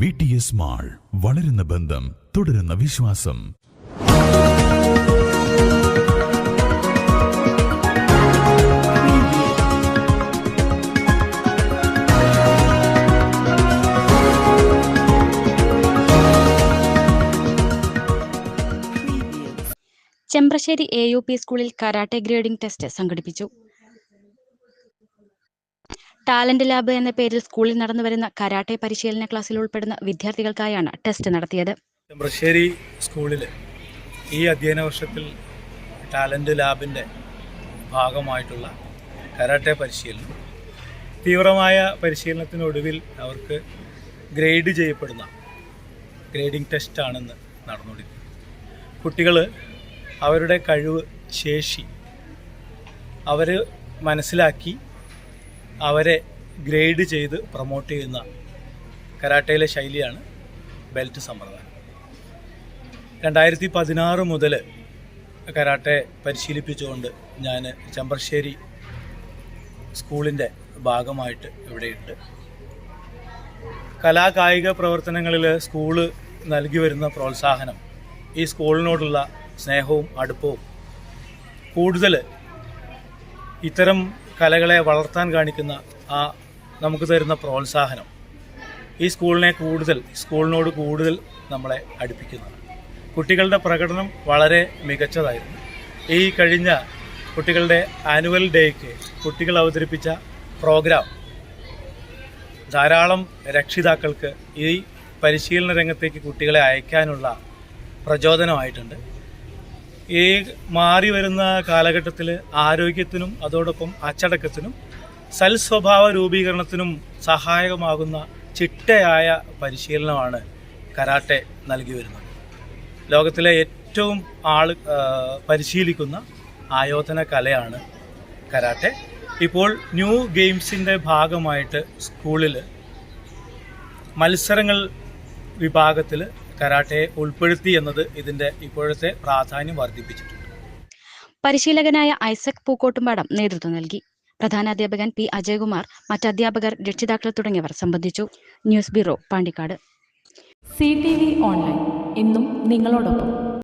V T S mall വളരുന്ന ബന്ധം തുടരുന്ന വിശ്വാസം. ചെമ്പ്രശ്ശേരി എ യു പി സ്കൂളിൽ കരാട്ടെ ഗ്രേഡിംഗ് ടെസ്റ്റ് സംഘടിപ്പിച്ചു. ടാലന്റ് ലാബ് എന്ന പേരിൽ സ്കൂളിൽ നടന്നു വരുന്ന കരാട്ടെ പരിശീലന ക്ലാസ്സിൽ ഉൾപ്പെടുന്ന വിദ്യാർത്ഥികൾക്കായാണ് ടെസ്റ്റ് നടത്തിയത്. ചെമ്പ്രശ്ശേരി സ്കൂളിൽ ഈ അധ്യയന വർഷത്തിൽ ടാലന്റ് ലാബിന്റെ ഭാഗമായിട്ടുള്ള കരാട്ടെ പരിശീലനം തീവ്രമായ പരിശീലനത്തിനൊടുവിൽ അവർക്ക് ഗ്രേഡ് ചെയ്യപ്പെടുന്ന ഗ്രേഡിംഗ് ടെസ്റ്റാണെന്ന് നടന്നുകൊണ്ടിരിക്കുന്നത്. കുട്ടികൾ അവരുടെ കഴിവ് ശേഷി അവർ മനസ്സിലാക്കി അവരെ ഗ്രേഡ് ചെയ്ത് പ്രൊമോട്ട് ചെയ്യുന്ന കരാട്ടയിലെ ശൈലിയാണ് ബെൽറ്റ് സമ്പ്രദായം. രണ്ടായിരത്തി പതിനാറ് മുതൽ കരാട്ടെ പരിശീലിപ്പിച്ചുകൊണ്ട് ഞാൻ ചെമ്പർശ്ശേരി സ്കൂളിന്റെ ഭാഗമായിട്ട് ഇവിടെയുണ്ട്. കലാകായിക പ്രവർത്തനങ്ങളിൽ സ്കൂൾ നൽകി വരുന്ന പ്രോത്സാഹനം ഈ സ്കൂളിനോടുള്ള സ്നേഹവും അടുപ്പവും കൂടുതൽ ഇത്തരം കലകളെ വളർത്താൻ കാണിക്കുന്ന ആ നമുക്ക് തരുന്ന പ്രോത്സാഹനം ഈ സ്കൂളിനെ കൂടുതൽ സ്കൂളിനോട് കൂടുതൽ നമ്മളെ അടുപ്പിക്കുന്നതാണ് കുട്ടികളുടെ പ്രകടനം വളരെ മികച്ചതായിരുന്നു. ഈ കഴിഞ്ഞ കുട്ടികളുടെ ആനുവൽ ഡേക്ക് കുട്ടികൾ അവതരിപ്പിച്ച പ്രോഗ്രാം ധാരാളം രക്ഷിതാക്കൾക്ക് ഈ പരിശീലന രംഗത്തേക്ക് കുട്ടികളെ അയക്കാനുള്ള പ്രചോദനമായിട്ടുണ്ട്. ഈ മാറി വരുന്ന കാലഘട്ടത്തിൽ ആരോഗ്യത്തിനും അതോടൊപ്പം അച്ചടക്കത്തിനും സൽസ്വഭാവ രൂപീകരണത്തിനും സഹായകമാകുന്ന ചിട്ടയായ പരിശീലനമാണ് കരാട്ടെ നൽകി വരുന്നത്. ലോകത്തിലെ ഏറ്റവും ആൾ പരിശീലിക്കുന്ന ആയോധന കലയാണ് കരാട്ടെ. ഇപ്പോൾ ന്യൂ ഗെയിംസിന്റെ ഭാഗമായിട്ട് സ്കൂളിൽ മത്സരങ്ങൾ വിഭാഗത്തിൽ കരാട്ടയെ ഉൾപ്പെടുത്തി എന്നത് ഇതിന്റെ ഇപ്പോഴത്തെ പ്രാധാന്യം വർദ്ധിപ്പിച്ചിട്ടുണ്ട്. പരിശീലകനായ ഐസക് പൂക്കോട്ടുംപാടം നേതൃത്വം നൽകി. പ്രധാന അധ്യാപകൻ പി അജയകുമാർ മറ്റ് അധ്യാപകർ രക്ഷിതാക്കൾ തുടങ്ങിയവർ സംബന്ധിച്ചു. News bureau Pandikkad. C T V online. ഇന്നും നിങ്ങളോടൊപ്പം.